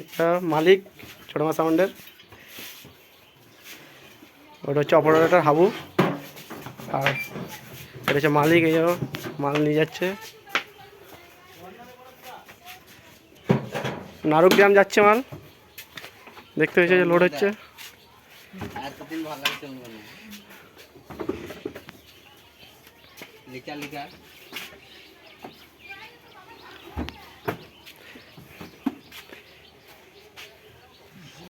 এটা মালিক ছোটো মা সাউন্ডের। ওটা হচ্ছে অপারেটর হাবু। আর এটা হচ্ছে মালিক, এই মাল নিয়ে যাচ্ছে। নারুক গ্রাম যাচ্ছে মাল। দেখতে হয়েছে যে লোড হচ্ছে? লিখা লিখা।